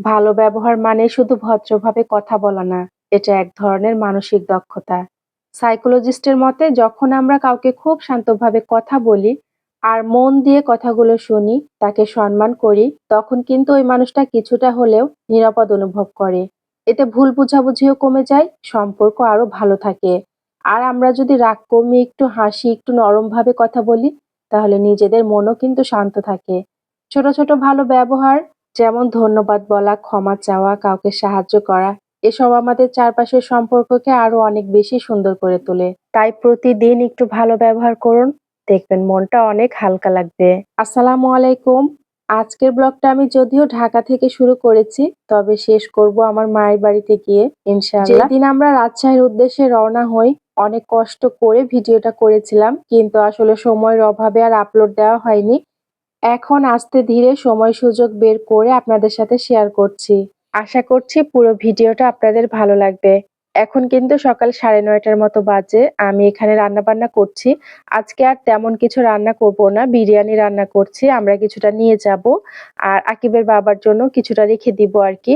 ভালো ব্যবহার মানে শুধু ভদ্রভাবে কথা বলা না, এটা এক ধরনের মানসিক দক্ষতা। সাইকোলজিস্টের মতে যখন আমরা কাউকে খুব শান্তভাবে কথা বলি আর মন দিয়ে কথাগুলো শুনি, তাকে সম্মান করি, তখন কিন্তু ওই মানুষটা কিছুটা হলেও নিরাপদ অনুভব করে। এতে ভুল বোঝাবুঝিও কমে যায়, সম্পর্ক আরও ভালো থাকে। আর আমরা যদি রাগ কমিয়ে একটু হাসি, একটু নরমভাবে কথা বলি, তাহলে নিজেদের মনও কিন্তু শান্ত থাকে। ছোট ছোট ভালো ব্যবহার যেমন ধন্যবাদ বলা, ক্ষমা চাওয়া, কাউকে সাহায্য করা এসব আমাদের চারপাশের সম্পর্ককে আরও অনেক বেশি সুন্দর করে তোলে। তাই প্রতিদিন একটু ভালো ব্যবহার করুন, দেখবেন মনটা অনেক হালকা লাগবে। আসসালামু আলাইকুম। আজকের ব্লগটা আমি যদিও ঢাকা থেকে শুরু করেছি, তবে শেষ করব আমার মায়ের বাড়িতে গিয়ে ইনশাআল্লাহ। যেদিন আমরা রাজশাহীর উদ্দেশ্যে রওনা হই, অনেক কষ্ট করে ভিডিওটা করেছিলাম, কিন্তু আসলে সময়ের অভাবে আর আপলোড দেওয়া হয়নি। এখন আস্তে ধীরে সময় সুযোগ বের করে আপনাদের সাথে শেয়ার করছি। আশা করছি পুরো ভিডিওটা আপনাদের ভালো লাগবে। এখন কিন্তু সকাল সাড়ে নয়টার মতো বাজে, আমি এখানে রান্না বান্না করছি আজকে আর তেমন কিছু রান্না করব না, বিরিয়ানি রান্না করছি, আমরা কিছুটা নিয়ে যাব আর আকিবের বাবার জন্য কিছুটা রেখে দিব আর কি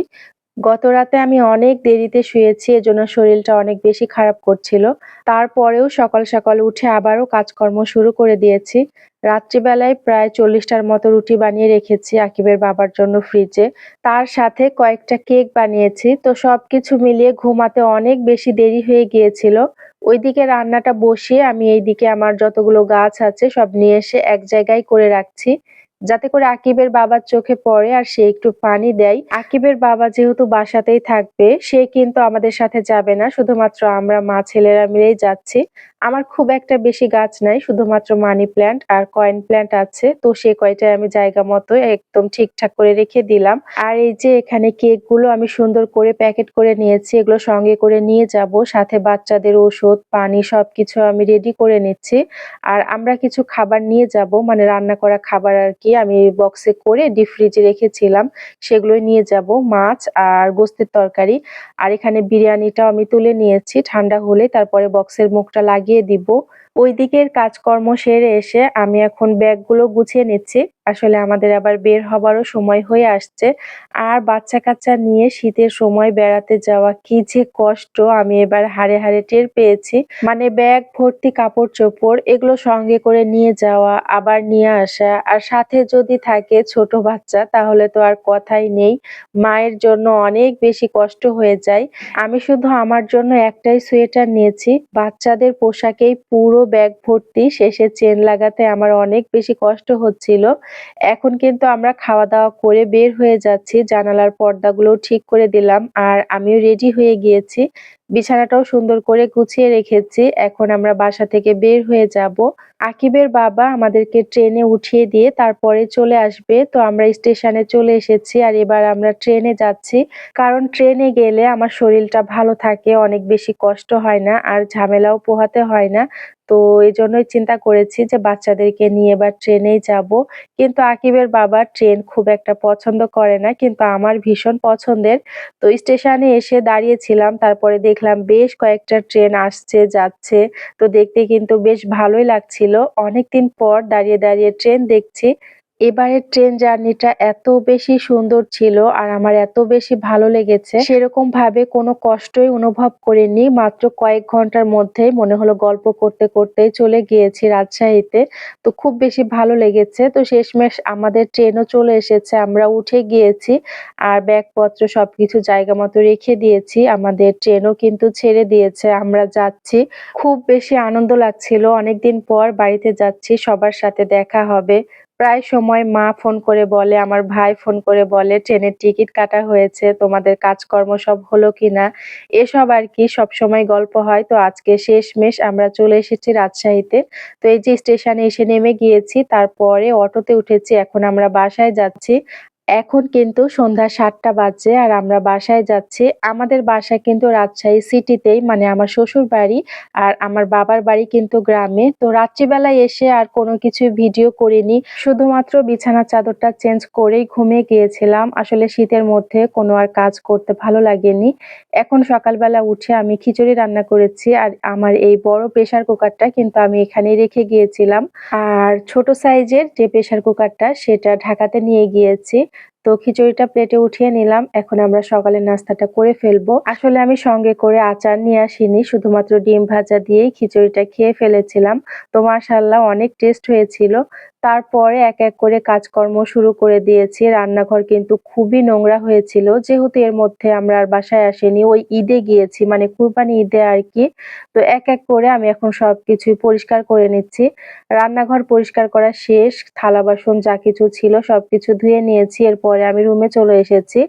গত রাতে আমি অনেক দেরিতে শুয়েছি, এজন্য শরীরটা অনেক বেশি খারাপ করছিল। তারপরেও সকাল সকাল উঠে আবারও কাজকর্ম শুরু করে দিয়েছি। রাত্রিবেলায় প্রায় চল্লিশটার মতো রুটি বানিয়ে রেখেছি আকিবের বাবার জন্য ফ্রিজে। তার সাথে কয়েকটা কেক বানিয়েছি, তো সবকিছু মিলিয়ে ঘুমাতে অনেক বেশি দেরি হয়ে গিয়েছিল। ওইদিকে রান্নাটা বসিয়ে আমি এইদিকে আমার যতগুলো গাছ আছে সব নিয়ে এসে এক জায়গায় করে রাখছি। যাতে করে আকিবের বাবার চোখে পড়ে আর সে একটু পানি দেয়। আকিবের বাবা যেহেতু বাসাতেই থাকবে, সে কিন্তু আমাদের সাথে যাবে না। শুধুমাত্র আমরা মা ছেলেরা মিলেই যাচ্ছি। আমার খুব একটা বেশি গাছ নাই, শুধুমাত্র মানি প্ল্যান্ট আর কয়েন প্ল্যান্ট আছে। তো সে কয়টায় আমি জায়গা মতো একদম ঠিকঠাক করে রেখে দিলাম। আর এই যে এখানে কেকগুলো আমি সুন্দর করে প্যাকেট করে নিয়েছি, এগুলো সঙ্গে করে নিয়ে যাব। সাথে বাচ্চাদের ওষুধ, পানি সবকিছু আমি রেডি করে নিচ্ছি। আর আমরা কিছু খাবার নিয়ে যাব মানে রান্না করা খাবার আর কি। আমি বক্সে করে ডিপ ফ্রিজে রেখেছিলাম। সেগুলোই নিয়ে যাব, মাছ আর গোস্তের তরকারি। আর এখানে বিরিয়ানিটাও আমি তুলে নিয়েছি, ঠান্ডা হলে। তারপরে বক্সের মুখটা লাগিয়ে দিব। ওই দিকের কাজকর্ম সেরে এসে আমি এখন ব্যাগগুলো গুছিয়ে নিচ্ছি। আসলে আমাদের আবার বের হবারও সময় হয়ে আসছে। আর বাচ্চা কাচ্চা নিয়ে শীতের সময় বেড়াতে যাওয়া কি যে কষ্ট আমি এবার হাড়ে হাড়ে টের পেয়েছি। মানে ব্যাগ, ভর্তি কাপড় চোপড় এগুলো সঙ্গে করে নিয়ে যাওয়া, আবার নিয়ে আসা। আর সাথে যদি থাকে ছোট বাচ্চা তাহলে তো আর কথাই নেই। মায়ের জন্য অনেক বেশি কষ্ট হয়ে যায়। আমি শুধু আমার জন্য একটাই সোয়েটার নিয়েছি। বাচ্চাদের পোশাকেই পুরো ব্যাগ ভর্তি, শেষে চেন লাগাতে আমার অনেক বেশি কষ্ট হচ্ছিল। এখন কিন্তু আমরা খাওয়া দাওয়া করে বের হয়ে যাচ্ছি, জানালার পর্দাগুলো ঠিক করে দিলাম, আর আমিও রেডি হয়ে গিয়েছি। বিছানাটাও সুন্দর করে গুছিয়ে রেখেছি। এখন আমরা বাসা থেকে বের হয়ে যাব। আকিবের বাবা আমাদেরকে ট্রেনে উঠিয়ে দিয়ে তারপরে চলে আসবে। তো আমরা স্টেশনে চলে এসেছি আর এবার আমরা ট্রেনে যাচ্ছি। কারণ ট্রেনে গেলে আমার শরীরটা ভালো থাকে, অনেক বেশি কষ্ট হয় না আর ঝামেলাও পোহাতে হয় না। তো এই জন্যই চিন্তা করেছি যে বাচ্চাদেরকে নিয়ে এবার ট্রেনেই যাব। কিন্তু আকিবের বাবা ট্রেন খুব একটা পছন্দ করে না, কিন্তু আমার ভীষণ পছন্দের। তো স্টেশনে এসে দাঁড়িয়েছিলাম, তারপরে দেখলাম বেশ কয়েকটা ট্রেন আসছে, যাচ্ছে। তো দেখতে কিন্তু বেশ ভালোই লাগছিল। অনেকদিন পর দাঁড়িয়ে দাঁড়িয়ে ট্রেন দেখছি। এবারের ট্রেন জার্নিটা এত বেশি সুন্দর ছিল আর আমার এত বেশি ভালো লেগেছে। সেরকম ভাবে কোনো কষ্টই অনুভব করিনি, মাত্র কয়েক ঘণ্টার মধ্যেই মনে হলো গল্প করতে করতেই চলে গিয়েছি রাজশাহীতে। তো খুব বেশি ভালো লেগেছে। তো শেষমেশ আমাদের ট্রেনও চলে এসেছে, আমরা উঠে গিয়েছি আর ব্যাগপত্র সবকিছু জায়গা মতো রেখে দিয়েছি। আমাদের ট্রেনও কিন্তু ছেড়ে দিয়েছে। আমরা যাচ্ছি। খুব বেশি আনন্দ লাগছিল। অনেকদিন পর বাড়িতে যাচ্ছি, সবার সাথে দেখা হবে। প্রায় সময় মা ফোন করে বলে, আমার ভাই ফোন করে বলে, ট্রেনের টিকিট কাটা হয়েছে, তোমাদের কাজকর্ম সব হলো কিনা? এসব আর কি, সব সময় গল্প হয়। তো আজকে শেষমেশ আমরা চলে এসেছি রাজশাহীতে। তো এই যে স্টেশনে এসে নেমে গিয়েছি, তারপরে অটোতে উঠেছি, এখন আমরা বাসায় যাচ্ছি। এখন কিন্তু সন্ধ্যা সাতটা বাজে আর আমরা বাসায় যাচ্ছি। আমাদের বাসা কিন্তু রাজশাহী সিটিতেই মানে আমার শ্বশুর বাড়ি আর আমার বাবার বাড়ি কিন্তু গ্রামে। তো রাত্রিবেলায় এসে আর কোনো কিছু ভিডিও করিনি। শুধুমাত্র বিছানা চাদরটা চেঞ্জ করেই ঘুমিয়ে গিয়েছিলাম। আসলে শীতের মধ্যে কোনো আর কাজ করতে ভালো লাগেনি। এখন সকালবেলা উঠে আমি খিচুড়ি রান্না করেছি আর আমার এই বড় প্রেশার কুকারটা কিন্তু আমি এখানে রেখে গিয়েছিলাম। আর ছোট সাইজের যে প্রেশার কুকারটা সেটা ঢাকাতে নিয়ে গিয়েছি। তো খিচুড়িটা প্লেটে উঠিয়ে নিলাম। এখন আমরা সকালের নাস্তাটা করে ফেলব। আসলে আমি সঙ্গে করে আচার নিয়ে আসিনি, শুধুমাত্র ডিম ভাজা দিয়েই খিচুড়িটা খেয়ে ফেলেছিলাম। তো মাশাল্লাহ অনেক টেস্ট হয়েছিল। তারপরে এক এক করে কাজকর্ম শুরু করে দিয়েছি। রান্নাঘর কিন্তু খুবই নোংরা হয়েছিল। যেহেতু এর মধ্যে আমরা আর বাসায় আসেনি, ওই ঈদে গিয়েছি মানে কুরবানি ঈদে আর কি। তো এক এক করে আমি এখন সবকিছু পরিষ্কার করে নিচ্ছি। রান্নাঘর পরিষ্কার করা শেষ, থালা বাসন যা কিছু ছিল সবকিছু ধুয়ে নিয়েছি। এরপরে আমি রুমে চলে এসেছি।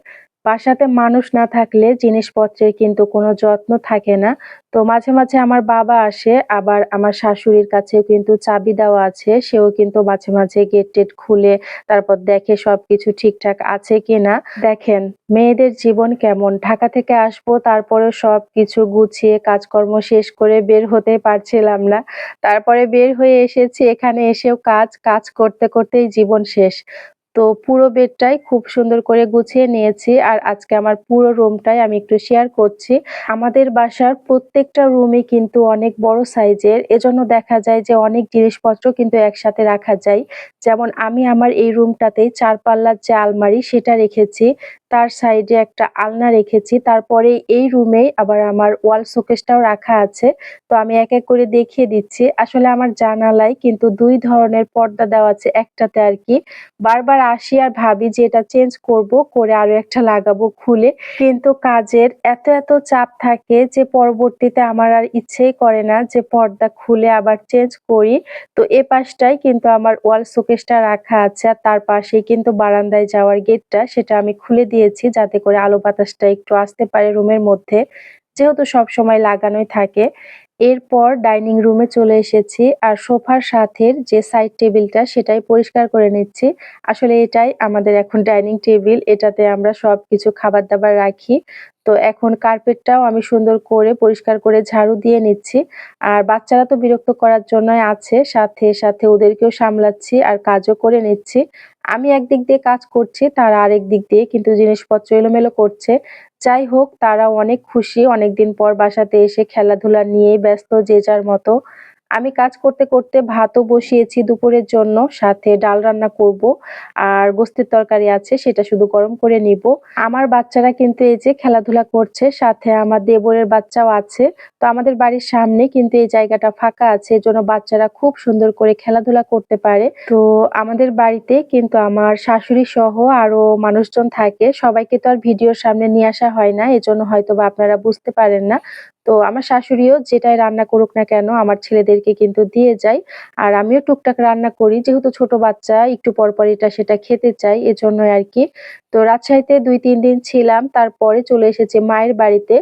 বাসাতে মানুষ না থাকলে জিনিসপত্রের কিন্তু কোনো যত্ন থাকে না। তো মাঝে মাঝে আমার বাবা আসে, আবার আমার শাশুড়ির কাছেও কিন্তু চাবি দেওয়া আছে, সেও কিন্তু মাঝে মাঝে গেট টেট খুলে তারপর দেখে সবকিছু ঠিকঠাক আছে কিনা। দেখেন, মেয়েদের জীবন কেমন? ঢাকা থেকে আসব তারপরে সবকিছু গুছিয়ে কাজকর্ম শেষ করে বের হতে পারছিলাম না। তারপরে বের হয়ে এসেছি, এখানে এসেও কাজ কাজ করতে করতেই জীবন শেষ। তো পুরো বেডটাই খুব সুন্দর করে গুছিয়ে নিয়েছি আর আজকে আমার পুরো রুমটাই আমি একটু শেয়ার করছি। আমাদের বাসার প্রত্যেকটা রুমই কিন্তু অনেক বড় সাইজের এজন্য দেখা যায় যে অনেক জিনিসপত্র কিন্তু একসাথে রাখা যায়। যেমন আমি আমার এই রুমটাতেই চার পাল্লার যে আলমারি সেটা রেখেছি। তার সাইডে একটা আলনা রেখেছি। তারপরে এই রুমেই আবার আমার ওয়াল শোকেসটাও রাখা আছে। তো আমি এক এক করে দেখিয়ে দিচ্ছি। আসলে আমার জানালায় কিন্তু দুই ধরনের পর্দা দেওয়া আছে, একটাতে আর কি। বারবার আসি আর ভাবি যে এটা চেঞ্জ করব, করে আরও একটা লাগাবো খুলে। কিন্তু কাজের এত এত চাপ থাকে যে পরবর্তীতে আমার আর ইচ্ছেই করে না যে পর্দা খুলে আবার চেঞ্জ করি। তো এ পাশটাই কিন্তু আমার ওয়াল শোকেসটা রাখা আছে আর তার পাশেই কিন্তু বারান্দায় যাওয়ার গেটটা, সেটা আমি খুলে দিয়েছি যাতে করে আলো বাতাসটা একটু আসতে পারে রুমের মধ্যে। যেহেতু সব সময় লাগানোই থাকে। এরপর ডাইনিং রুমে চলে এসেছি আর সোফার সাথে যে সাইড টেবিলটা সেটাই পরিষ্কার করে নিচ্ছি। আসলে এটাই আমাদের এখন ডাইনিং টেবিল। এটাতে আমরা সব কিছু খাবার দাবার রাখি। তো এখন কার্পেটটাও আমি সুন্দর করে পরিষ্কার করে ঝাড়ু দিয়ে নিচ্ছি। আর বাচ্চারা তো বিরক্ত করার জন্যই আছে, সাথে সাথে ওদেরকেও সামলাচ্ছি আর কাজও করে নিচ্ছি। আমি একদিক দিয়ে কাজ করছি, তারা আরেক দিক দিয়ে কিন্তু জিনিসপত্র এলোমেলো করছে। যাই হোক তারা অনেক খুশি। অনেকদিন পর বাসাতে এসে খেলাধুলা নিয়ে ব্যস্ত যে যার মতো। আমি কাজ করতে করতে ভাতও বসিয়েছি দুপুরের জন্য, সাথে ডাল রান্না করব, আর গোস্তের তরকারি আছে, সেটা শুধু গরম করে নিব। আমার বাচ্চারা কিন্তু এই যে খেলাধুলা করছে, সাথে আমার দেবরের বাচ্চাও আছে। তো আমাদের বাড়ির সামনে কিন্তু এই জায়গাটা ফাঁকা আছে, এজন্য বাচ্চারা খুব সুন্দর করে খেলাধুলা করতে পারে। তো আমাদের বাড়িতে কিন্তু আমার শাশুড়ি সহ আরও মানুষজন থাকে, সবাইকে তো আর ভিডিওর সামনে নিয়ে আসা হয় না, এজন্য হয়তো বা আপনারা বুঝতে পারেন না। তো আমার শাশুড়িও যেটাই রান্না করুক না কেন, আমার ছেলেদেরকে কিন্তু দিয়ে যায়। আর আমিও টুকটাক রান্না করি, যেহেতু ছোট বাচ্চা, একটু পর পর এটা সেটা খেতে চাই, এজন্যই আর কি। তো রাজশাহীতে দুই তিন দিন ছিলাম, তারপরে চলে এসেছে মায়ের বাড়িতে।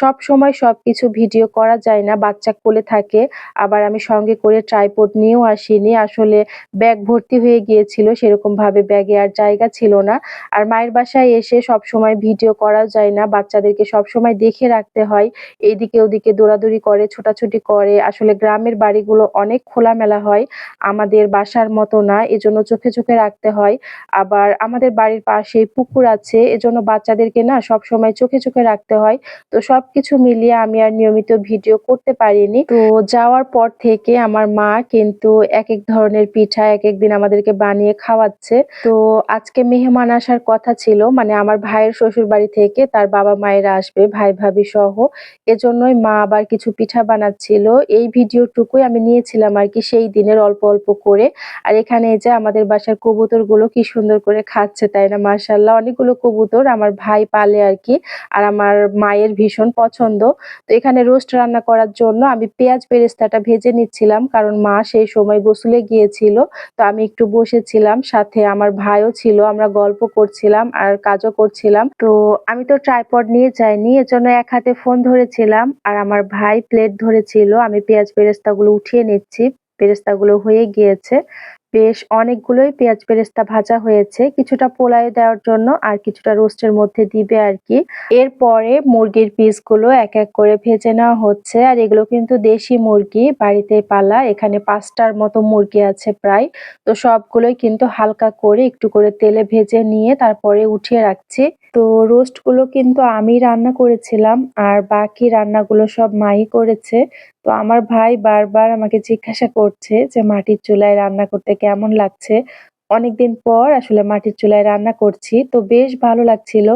সব সময় সবকিছু ভিডিও করা যায় না, বাচ্চা কোলে থাকে, আবার আমি সঙ্গে করে ট্রাইপড নিয়েও আসিনি। আসলে ব্যাগ ভর্তি হয়ে গিয়েছিল সেরকম ভাবে ব্যাগে আর জায়গা ছিল না। আর মায়ের বাসায় এসে সব সময় ভিডিও করা যায় না, বাচ্চাদেরকে সব সময় দেখে রাখতে হয়, এইদিকে ওদিকে দৌড়াদৌড়ি করে, ছোটাছুটি করে। আসলে গ্রামের বাড়িগুলো অনেক খোলামেলা হয়। আমাদের বাসার মতো না, এজন্য চোখে চোখে রাখতে হয়। আবার আমাদের বাড়ির পাশে পুকুর আছে, এজন্য বাচ্চাদেরকে না সব সময় চোখে চোখে রাখতে হয়। তো সবকিছু মিলিয়ে আমি আর নিয়মিত ভিডিও করতে পারিনি। তো যাওয়ার পর থেকে আমার মা কিন্তু এক এক ধরনের পিঠা এক এক দিন আমাদেরকে বানিয়ে খাওয়াচ্ছে। তো আজকে মেহমান আসার কথা ছিল মানে আমার ভাইয়ের শ্বশুর বাড়ি থেকে তার বাবা মায়েরা আসবে ভাই ভাবি সহ এজন্যই মা আবার কিছু পিঠা বানাচ্ছিল। এই ভিডিওটুকুই আমি নিয়েছিলাম আর কি সেই দিনের অল্প অল্প করে। আর এখানে যে আমাদের বাসার কবুতরগুলো কি সুন্দর করে খাচ্ছে, তাই না? মার্শাল্লাহ অনেকগুলো কবুতর আমার ভাই পালে আর কি। আর আমার মায়ের ভীষণ পছন্দ। তো এখানে রোস্ট রান্না করার জন্য আমি পেঁয়াজ বেরেস্তাটা ভেজে নিচ্ছিলাম, কারণ মা সেই সময় গোসলে গিয়েছিল। তো আমি একটু বসেছিলাম, সাথে আমার ভাইও ছিল, আমরা গল্প করছিলাম আর কাজও করছিলাম। তো আমি তো ট্রাইপড নিয়ে যাইনি, এজন্য এক হাতে ফোন ধরেছিলাম। আর আমার ভাই প্লেট ধরেছিল আমি পেঁয়াজ বেরেস্তাগুলো উঠিয়ে নিচ্ছি। বেরেস্তাগুলো হয়ে গিয়েছে। বেশ অনেকগুলোই পেঁয়াজ বেরেস্তা ভাজা হয়েছে। কিছুটা পোলায় দেওয়ার জন্য আর কিছুটা রোস্টের মধ্যে দিবে আর কি। এরপরে মুরগির পিসগুলো এক এক করে ভেজে নেওয়া হচ্ছে। আর এগুলো কিন্তু দেশি মুরগি, বাড়িতে পালা, এখানে পাঁচটার মতো মুরগি আছে প্রায়। তো সবগুলোই কিন্তু হালকা করে একটু করে তেলে ভেজে নিয়ে তারপরে উঠিয়ে রাখছি। তো রোস্টগুলো কিন্তু আমি রান্না করেছিলাম আর বাকি রান্নাগুলো সব মাই করেছে। তো আমার ভাই বারবার আমাকে জিজ্ঞাসা করছে যে মাটির চুলায় রান্না করতে কেমন লাগছে অনেকদিন পর আসলে মাটির চুলায় রান্না করছি। তো বেশ ভালো লাগছিল।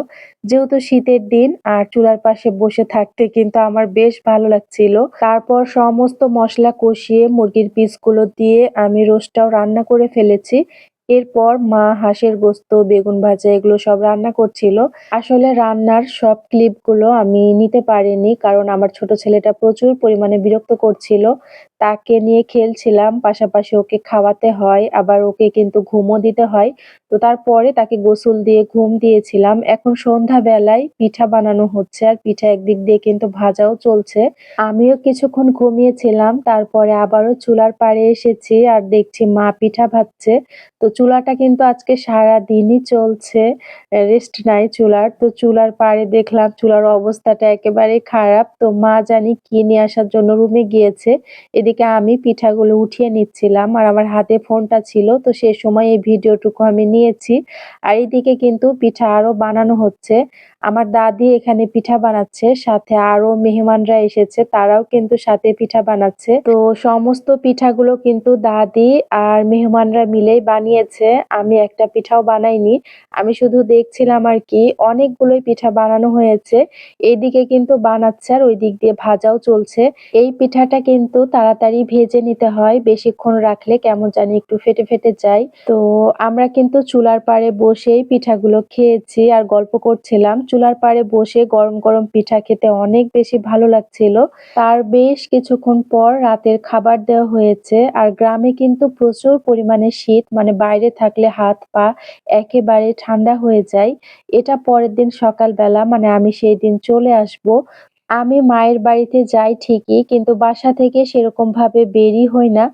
যেহেতু শীতের দিন, আর চুলার পাশে বসে থাকতে কিন্তু আমার বেশ ভালো লাগছিল। তারপর সমস্ত মশলা কষিয়ে মুরগির পিসগুলো দিয়ে আমি রোস্টটাও রান্না করে ফেলেছি। এরপর মা হাঁসের গোস্ত, বেগুন ভাজা এগুলো সব রান্না করছিল। আসলে রান্নার সব ক্লিপগুলো আমি নিতে পারিনি কারণ আমার ছোট ছেলেটা প্রচুর পরিমাণে বিরক্ত করছিল। তাকে নিয়ে খেলছিলাম পাশাপাশি ওকে খাওয়াতে হয় আবার ওকে কিন্তু ঘুমও দিতে হয়। তো তারপরে তাকে গোসল দিয়ে ঘুম দিয়েছিলাম। এখন সন্ধ্যাবেলায় পিঠা বানানো হচ্ছে আর পিঠা একদিক দিয়ে কিন্তু ভাজাও চলছে। আমিও কিছুক্ষণ ঘুমিয়েছিলাম, তারপরে আবারও চুলার পাড়ে এসেছি আর দেখছি মা পিঠা ভাজছে। তো চুলাটা কিন্তু আজকে সারাদিনই চলছে। রেস্ট নাই চুলার। তো চুলার পাড়ে দেখলাম চুলার অবস্থাটা একেবারে খারাপ। তো মা জানি কি নিয়ে আসার জন্য রুমে গিয়েছে। এদিকে আমি পিঠাগুলো উঠিয়ে নিচ্ছিলাম আর আমার হাতে ফোনটা ছিল। তো সে সময় এই ভিডিওটুকু আমি নিয়েছি। আর এইদিকে কিন্তু পিঠা আরও বানানো হচ্ছে। আমার দাদি এখানে পিঠা বানাচ্ছে, সাথে আরও মেহমানরা এসেছে, তারাও কিন্তু সাথে পিঠা বানাচ্ছে। তো সমস্ত পিঠাগুলো কিন্তু দাদি আর মেহমানরা মিলেই বানিয়েছে। আমি একটা পিঠাও বানাইনি। আমি শুধু দেখছিলাম আর কি, অনেকগুলোই পিঠা বানানো হয়েছে। এইদিকে কিন্তু বানাচ্ছে আর ওই দিক দিয়ে ভাজাও চলছে। এই পিঠাটা কিন্তু তাড়াতাড়ি ভেজে নিতে হয়, বেশিক্ষণ রাখলে কেমন জানি একটু ফেটে ফেটে যায়। তো আমরা কিন্তু চুলার পাড়ে বসেই পিঠাগুলো খেয়েছি আর গল্প করছিলাম। চুলার পাড়ে বসে গরম গরম পিঠা খেতে অনেক বেশি ভালো লাগছিল। তার বেশ কিছুক্ষণ পর রাতের খাবার দেওয়া হয়েছে আর গ্রামে কিন্তু প্রচুর পরিমাণে শীত মানে বাইরে থাকলে হাত পা একেবারে ঠান্ডা হয়ে যায়। এটা পরের দিন সকালবেলা মানে আমি সেই দিন চলে আসব। আমি মায়ের বাড়িতে যাই ঠিকই, কিন্তু বাসা থেকে সেরকম ভাবে বেরি হই না।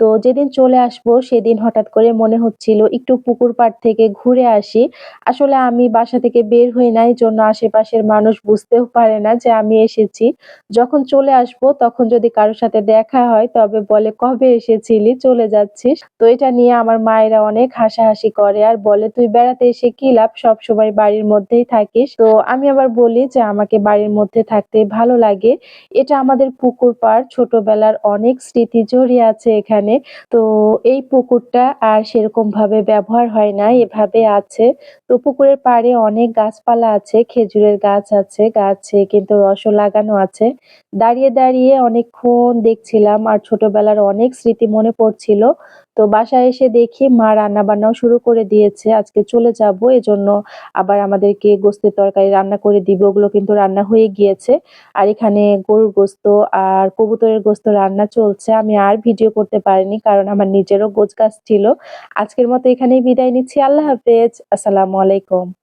তো যেদিন চলে আসব সেদিন হঠাৎ করে মনে হচ্ছিল একটু পুকুর পাড় থেকে ঘুরে আসি। আসলে আমি বাসা থেকে বের হই নাই জন্য আশেপাশের মানুষ বুঝতেও পারে না যে আমি এসেছি। যখন চলে আসব তখন যদি কারোর সাথে দেখা হয় তবে বলে, "কবে এসেছিলি? চলে যাচ্ছিস?" তো এটা নিয়ে আমার মায়েরা অনেক হাসাহাসি করে আর বলে, "তুই বেড়াতে এসে কি লাভ? সবসময় বাড়ির মধ্যেই থাকিস।" তো আমি আবার বলি যে, "আমাকে বাড়ির মধ্যে থাকতে ভালো লাগে।" এটা আমাদের পুকুর পাড়। ছোটবেলার অনেক স্মৃতি জড়িয়ে আছে এখানে। তো এই পুকুরটা আর সেরকম ভাবে ব্যবহার হয় না, এভাবে আছে। তো পুকুরের পাড়ে অনেক গাছপালা আছে, খেজুরের গাছ আছে, গাছে কিন্তু রসও লাগানো আছে। দাঁড়িয়ে দাঁড়িয়ে অনেকক্ষণ দেখছিলাম আর ছোটবেলার অনেক স্মৃতি মনে পড়ছিল। তো বাসায় এসে দেখি মা রান্না বান্নাও শুরু করে দিয়েছে। আজকে চলে যাব, এজন্য আবার আমাদেরকে গোস্তের তরকারি রান্না করে দিবে। ওগুলো কিন্তু রান্না হয়ে গিয়েছে। আর এখানে গরুর গোস্ত আর কবুতরের গোস্ত রান্না চলছে। আমি আর ভিডিও করতে পারিনি কারণ আমার নিজেরও গোজ গাছ ছিল। আজকের মতো এখানেই বিদায় নিচ্ছি। আল্লাহ হাফেজ। আসসালামু আলাইকুম।